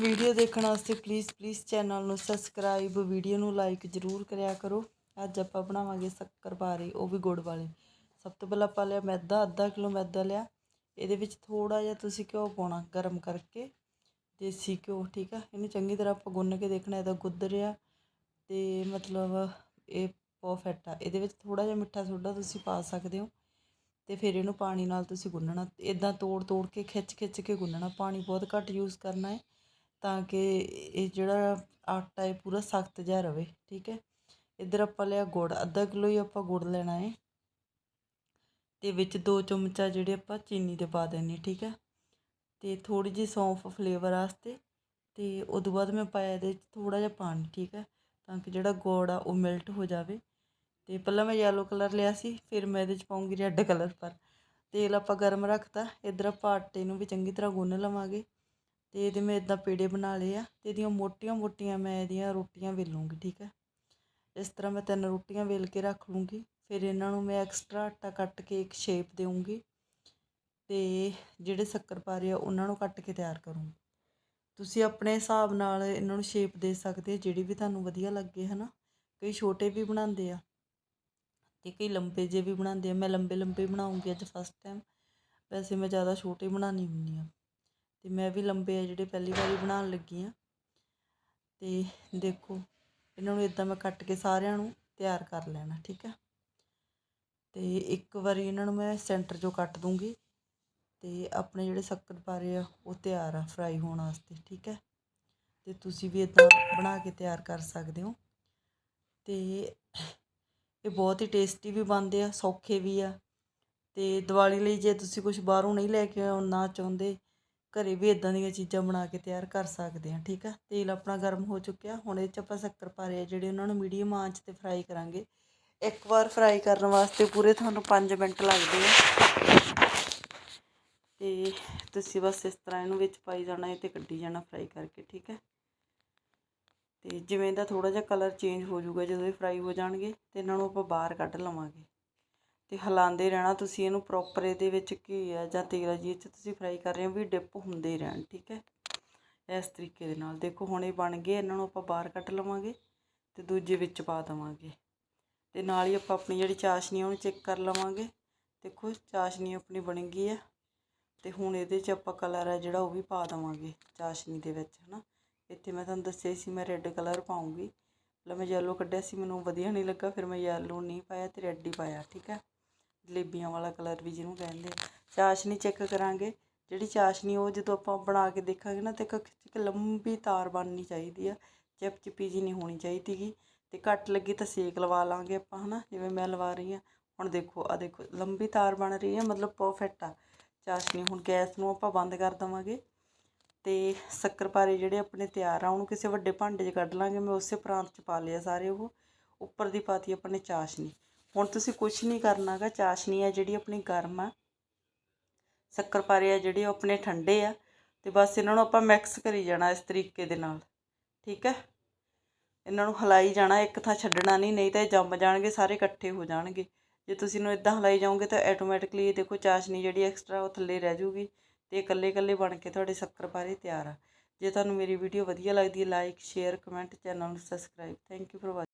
Video ਦੇਖਣ ਵਾਸਤੇ please please channel ਨੂੰ ਸਬਸਕ੍ਰਾਈਬ ਵੀਡੀਓ ਨੂੰ ਲਾਈਕ ਜ਼ਰੂਰ ਕਰਿਆ ਕਰੋ। ਅੱਜ ਆਪਾਂ ਬਣਾਵਾਂਗੇ ਸ਼ੱਕਰ ਪਾਰੇ ਉਹ ਵੀ ਗੁੜ ਵਾਲੇ। ਸਭ ਤੋਂ ਪਹਿਲਾਂ ਆਪਾਂ ਲਿਆ ਮੈਦਾ, ਅੱਧਾ ਕਿਲੋ ਮੈਦਾ ਲਿਆ। ਇਹਦੇ ਵਿੱਚ ਥੋੜਾ ਜਿਹਾ ਤੁਸੀਂ ਘਿਓ ਪਾਉਣਾ ਗਰਮ ਕਰਕੇ, ਦੇਸੀ ਘਿਓ, ਠੀਕ ਆ? ਇਹਨੂੰ ਚੰਗੀ ਤਰ੍ਹਾਂ ਆਪਾਂ ਗੁੰਨ ਕੇ ਦੇਖਣਾ, ਇਹਦਾ ਗੁੱਦ ਰਿਹਾ ਤੇ ਮਤਲਬ ਇਹ ਪਰਫੈਕਟ ਆ। ਇਹਦੇ ਵਿੱਚ ਥੋੜਾ ਜਿਹਾ ਮਿੱਠਾ ਸੋਡਾ ਤੁਸੀਂ ਪਾ ਸਕਦੇ ਹੋ ਤੇ ਫਿਰ ਇਹਨੂੰ ਪਾਣੀ ਨਾਲ ਤੁਸੀਂ ਗੁੰਨਣਾ। ਇਦਾਂ ਤੋੜ ਤੋੜ ਕੇ ਖਿੱਚ ਖਿੱਚ ਕੇ ਗੁੰਨਣਾ। ਪਾਣੀ ਬਹੁਤ ਘੱਟ ਯੂਜ਼ ਕਰਨਾ ਹੈ। ਤਾਂ ਕਿ ਇਹ ਜਿਹੜਾ ਆਟਾ ਹੈ ਪੂਰਾ ਸਖਤ ਜਿਹਾ ਰਵੇ, ਠੀਕ ਹੈ? ਇੱਧਰ ਆਪਾਂ ਲਿਆ ਗੁੜ, ਅੱਧਾ ਕਿਲੋ ਹੀ ਆਪਾਂ ਗੁੜ ਲੈਣਾ ਹੈ ਅਤੇ ਵਿੱਚ ਦੋ ਚਮਚਾ ਜਿਹੜੇ ਆਪਾਂ ਚੀਨੀ ਦੇ ਪਾ ਦੇਣੀ, ਠੀਕ ਹੈ? ਅਤੇ ਥੋੜ੍ਹੀ ਜਿਹੀ ਸੌਂਫ ਫਲੇਵਰ ਵਾਸਤੇ ਅਤੇ ਉਸ ਤੋਂ ਬਾਅਦ ਮੈਂ ਪਾਇਆ ਇਹਦੇ 'ਚ ਥੋੜ੍ਹਾ ਜਿਹਾ ਪਾਣੀ, ਠੀਕ ਹੈ? ਤਾਂ ਕਿ ਜਿਹੜਾ ਗੁੜ ਆ ਉਹ ਮੈਲਟ ਹੋ ਜਾਵੇ। ਅਤੇ ਪਹਿਲਾਂ ਮੈਂ ਯੈਲੋ ਕਲਰ ਲਿਆ ਸੀ, ਫਿਰ ਮੈਂ ਇਹਦੇ ਚ ਪਾਉਂਗੀ ਰੈੱਡ ਕਲਰ ਪਰ। ਤੇਲ ਆਪਾਂ ਗਰਮ ਰੱਖਤਾ, ਇੱਧਰ ਆਪਾਂ ਆਟੇ ਨੂੰ ਵੀ ਚੰਗੀ ਤਰ੍ਹਾਂ ਗੁੰਨ ਲਵਾਂਗੇ। ਅਤੇ ਇਹਦੇ ਮੈਂ ਇੱਦਾਂ ਪੇੜੇ ਬਣਾ ਲਏ ਆ ਅਤੇ ਇਹਦੀਆਂ ਮੋਟੀਆਂ ਮੋਟੀਆਂ ਮੈਂ ਇਹਦੀਆਂ ਰੋਟੀਆਂ ਵੇਲੂੰਗੀ, ਠੀਕ ਹੈ? ਇਸ ਤਰ੍ਹਾਂ ਮੈਂ ਤਿੰਨ ਰੋਟੀਆਂ ਵੇਲ ਕੇ ਰੱਖ ਲੂੰਗੀ, ਫਿਰ ਇਹਨਾਂ ਨੂੰ ਮੈਂ ਐਕਸਟਰਾ ਆਟਾ ਕੱਟ ਕੇ ਇੱਕ ਸ਼ੇਪ ਦੇਵਾਂਗੀ ਅਤੇ ਜਿਹੜੇ ਸ਼ੱਕਰਪਾਰੇ ਆ ਉਹਨਾਂ ਨੂੰ ਕੱਟ ਕੇ ਤਿਆਰ ਕਰੂੰਗੀ। ਤੁਸੀਂ ਆਪਣੇ ਹਿਸਾਬ ਨਾਲ ਇਹਨਾਂ ਨੂੰ ਸ਼ੇਪ ਦੇ ਸਕਦੇ ਜਿਹੜੀ ਵੀ ਤੁਹਾਨੂੰ ਵਧੀਆ ਲੱਗੇ ਹੈ ਨਾ ਕਈ ਛੋਟੇ ਵੀ ਬਣਾਉਂਦੇ ਆ ਤੇ ਕਈ ਲੰਬੇ ਜੇ ਵੀ ਬਣਾਉਂਦੇ ਆ। ਮੈਂ ਲੰਬੇ ਲੰਬੇ ਬਣਾਉਂਗੀ ਅੱਜ ਫਸਟ ਟਾਈਮ ਵੈਸੇ ਮੈਂ ਜ਼ਿਆਦਾ ਛੋਟੇ ਬਣਾਉਣੀ ਹੁੰਦੀ ਆ ਅਤੇ ਮੈਂ ਵੀ ਲੰਬੇ ਆ ਜਿਹੜੇ ਪਹਿਲੀ ਵਾਰੀ ਬਣਾਉਣ ਲੱਗੀ ਹਾਂ। ਅਤੇ ਦੇਖੋ, ਇਹਨਾਂ ਨੂੰ ਇਦਾਂ ਮੈਂ ਕੱਟ ਕੇ ਸਾਰਿਆਂ ਨੂੰ ਤਿਆਰ ਕਰ ਲੈਣਾ, ਠੀਕ ਹੈ ਅਤੇ ਇੱਕ ਵਾਰੀ ਇਹਨਾਂ ਨੂੰ ਮੈਂ ਸੈਂਟਰ 'ਚੋਂ ਕੱਟ ਦੂੰਗੀ ਅਤੇ ਆਪਣੇ ਜਿਹੜੇ ਸ਼ੱਕਰਪਾਰੇ ਆ, ਉਹ ਤਿਆਰ ਆ ਫਰਾਈ ਹੋਣ ਵਾਸਤੇ, ਠੀਕ ਹੈ ਅਤੇ ਤੁਸੀਂ ਵੀ ਇਦਾਂ ਬਣਾ ਕੇ ਤਿਆਰ ਕਰ ਸਕਦੇ ਹੋ। ਅਤੇ ਇਹ ਬਹੁਤ ਹੀ ਟੇਸਟੀ ਵੀ ਬਣਦੇ ਆ, ਸੌਖੇ ਵੀ ਆ। ਅਤੇ ਦੀਵਾਲੀ ਲਈ ਜੇ ਤੁਸੀਂ ਕੁਝ ਬਾਹਰੋਂ ਨਹੀਂ ਲੈ ਕੇ ਆਉਣਾ ਚਾਹੁੰਦੇ ਘਰੇ ਵੀ ਇਦਾਂ ਦੀਆਂ ਚੀਜ਼ਾਂ ਬਣਾ ਕੇ ਤਿਆਰ ਕਰ ਸਕਦੇ ਹਾਂ, ਠੀਕ ਆ? ਤੇਲ ਆਪਣਾ ਗਰਮ ਹੋ ਚੁੱਕਿਆ, ਹੁਣ ਇਹ 'ਚ ਆਪਾਂ ਸ਼ੱਕਰ ਪਾ ਰਹੇ ਆ ਜਿਹੜੇ ਉਹਨਾਂ ਨੂੰ ਮੀਡੀਅਮ ਆਂਚ ਤੇ ਫਰਾਈ ਕਰਾਂਗੇ। ਇੱਕ ਵਾਰ ਫਰਾਈ ਕਰਨ ਵਾਸਤੇ ਪੂਰੇ ਤੁਹਾਨੂੰ 5 ਮਿੰਟ ਲੱਗਦੇ ਆ। ਤੇ ਤੁਸੀਂ ਬਸ ਇਸ ਤਰ੍ਹਾਂ ਇਹਨੂੰ ਵਿੱਚ ਪਾਈ ਜਾਣਾ ਹੈ ਤੇ ਕੱਢੀ ਜਾਣਾ ਫਰਾਈ ਕਰਕੇ, ਠੀਕ ਹੈ ਤੇ ਜਿਵੇਂ ਦਾ ਥੋੜਾ ਜਿਹਾ ਕਲਰ ਚੇਂਜ ਹੋ ਜਾਊਗਾ ਜਦੋਂ ਇਹ ਫਰਾਈ ਹੋ ਜਾਣਗੇ, ਤੇ ਇਹਨਾਂ ਨੂੰ ਆਪਾਂ ਬਾਹਰ ਕੱਢ ਲਵਾਂਗੇ। ਅਤੇ ਹਿਲਾਉਂਦੇ ਰਹਿਣਾ, ਤੁਸੀਂ ਇਹਨੂੰ ਪ੍ਰੋਪਰ ਇਹਦੇ ਵਿੱਚ ਘੀ ਆ ਜਾਂ ਤੇਲ ਜੀ ਚ ਤੁਸੀਂ ਫਰਾਈ ਕਰ ਰਹੇ ਹੋ ਵੀ ਡਿਪ ਹੁੰਦੇ ਰਹਿਣ, ਠੀਕ ਹੈ? ਇਸ ਤਰੀਕੇ ਦੇ ਨਾਲ। ਦੇਖੋ, ਹੁਣ ਇਹ ਬਣ ਗਏ, ਇਹਨਾਂ ਨੂੰ ਆਪਾਂ ਬਾਹਰ ਕੱਢ ਲਵਾਂਗੇ ਤੇ ਦੂਜੇ ਵਿੱਚ ਪਾ ਦੇਵਾਂਗੇ। ਤੇ ਨਾਲ ਹੀ ਆਪਾਂ ਆਪਣੀ ਜਿਹੜੀ ਚਾਸ਼ਨੀ ਉਹਨੂੰ ਚੈੱਕ ਕਰ ਲਵਾਂਗੇ। ਦੇਖੋ, ਚਾਸ਼ਨੀ ਆਪਣੀ ਬਣ ਗਈ ਹੈ ਤੇ ਹੁਣ ਇਹਦੇ 'ਚ ਆਪਾਂ ਕਲਰ ਹੈ ਜਿਹੜਾ, ਉਹ ਵੀ ਪਾ ਦੇਵਾਂਗੇ ਚਾਸ਼ਨੀ ਦੇ ਵਿੱਚ, ਹਨਾ? ਇੱਥੇ ਮੈਂ ਤੁਹਾਨੂੰ ਦੱਸਿਆ ਸੀ, ਮੈਂ ਰੈੱਡ ਕਲਰ ਪਾਉਂਗੀ। ਪਹਿਲਾਂ ਮੈਂ ਯੈਲੋ ਕੱਢਿਆ ਸੀ, ਮੈਨੂੰ ਵਧੀਆ ਨਹੀਂ ਲੱਗਾ, ਫਿਰ ਮੈਂ ਯੈਲੋ ਨਹੀਂ ਪਾਇਆ ਤੇ ਰੈੱਡ ਹੀ ਪਾਇਆ, ਠੀਕ ਹੈ? ਜਲੇਬੀਆਂ ਵਾਲਾ ਕਲਰ ਵੀ ਜਿਹਨੂੰ ਕਹਿੰਦੇ ਆ। ਚਾਸ਼ਨੀ ਚੈੱਕ ਕਰਾਂਗੇ। ਜਿਹੜੀ ਚਾਸ਼ਨੀ ਉਹ ਜਦੋਂ ਆਪਾਂ ਬਣਾ ਕੇ ਦੇਖਾਂਗੇ ਨਾ ਤੇ ਇੱਕ ਲੰਬੀ ਤਾਰ ਬਣਨੀ ਚਾਹੀਦੀ ਆ। ਚਿਪਚਿਪੀ ਜੀ ਨਹੀਂ ਹੋਣੀ ਚਾਹੀਦੀਗੀ ਤੇ ਘੱਟ ਲੱਗੀ ਤਾਂ ਸੇਕ ਲਵਾ ਲਾਂਗੇ ਆਪਾਂ, ਹਨਾ? ਜਿਵੇਂ ਮੈਂ ਲਵਾ ਰਹੀ ਹਾਂ ਹੁਣ ਦੇਖੋ ਆ ਦੇਖੋ, ਲੰਬੀ ਤਾਰ ਬਣ ਰਹੀ ਆ, ਮਤਲਬ ਪਰਫੈਕਟ ਆ। ਚਾਸ਼ਨੀ, ਹੁਣ ਗੈਸ ਨੂੰ ਆਪਾਂ ਬੰਦ ਕਰ ਦਵਾਂਗੇ। ਤੇ ਸ਼ੱਕਰਪਾਰੇ ਜਿਹੜੇ ਆਪਣੇ ਤਿਆਰ ਆ, ਉਹਨੂੰ ਕਿਸੇ ਵੱਡੇ ਭਾਂਡੇ 'ਚ ਕੱਢ ਲਾਂਗੇ। ਮੈਂ ਉਸੇ ਪ੍ਰਾਂਤ 'ਚ ਪਾ ਲਿਆ ਸਾਰੇ ਉਹ। ਉੱਪਰ ਦੀ ਪਾਤੀ ਆਪਣੇ ਚਾਸ਼ਨੀ। ਹੁਣ ਤੁਸੀਂ ਕੁਝ ਨਹੀਂ ਕਰਨਾਗਾ ਚਾਸ਼ਨੀ ਆ ਜਿਹੜੀ ਆਪਣੀ ਗਰਮ ਆ। ਸ਼ੱਕਰਪਾਰੇ ਆ ਜਿਹੜੇ ਉਹ ਆਪਣੇ ਠੰਡੇ ਆ ਤੇ ਬਸ ਇਹਨਾਂ ਨੂੰ ਆਪਾਂ ਮਿਕਸ ਕਰੀ ਜਾਣਾ ਇਸ ਤਰੀਕੇ ਦੇ ਨਾਲ, ਠੀਕ ਹੈ? ਇਹਨਾਂ ਨੂੰ ਹਲਾਈ ਜਾਣਾ, ਇੱਕ ਥਾਂ ਛੱਡਣਾ ਨਹੀਂ ਨਹੀਂ ਤਾਂ ਇਹ ਜੰਮ ਜਾਣਗੇ, ਸਾਰੇ ਇਕੱਠੇ ਹੋ ਜਾਣਗੇ। ਜੇ ਤੁਸੀਂ ਇਹਨੂੰ ਇਦਾਂ ਹਲਾਈ ਜਾਓਗੇ ਤਾਂ ਆਟੋਮੈਟਿਕਲੀ ਦੇਖੋ ਚਾਸ਼ਨੀ ਜਿਹੜੀ ਐਕਸਟਰਾ ਉਹ ਥੱਲੇ ਰਹਿ ਜਾਊਗੀ ਤੇ ਇਕੱਲੇ ਇਕੱਲੇ ਬਣ ਕੇ ਤੁਹਾਡੇ ਸ਼ੱਕਰਪਾਰੇ ਤਿਆਰ ਆ। ਜੇ ਤੁਹਾਨੂੰ ਮੇਰੀ ਵੀਡੀਓ ਵਧੀਆ ਲੱਗਦੀ ਹੈ ਲਾਈਕ ਸ਼ੇਅਰ ਕਮੈਂਟ ਚੈਨਲ ਨੂੰ ਸਬਸਕ੍ਰਾਈਬ ਥੈਂਕ ਯੂ ਫॉर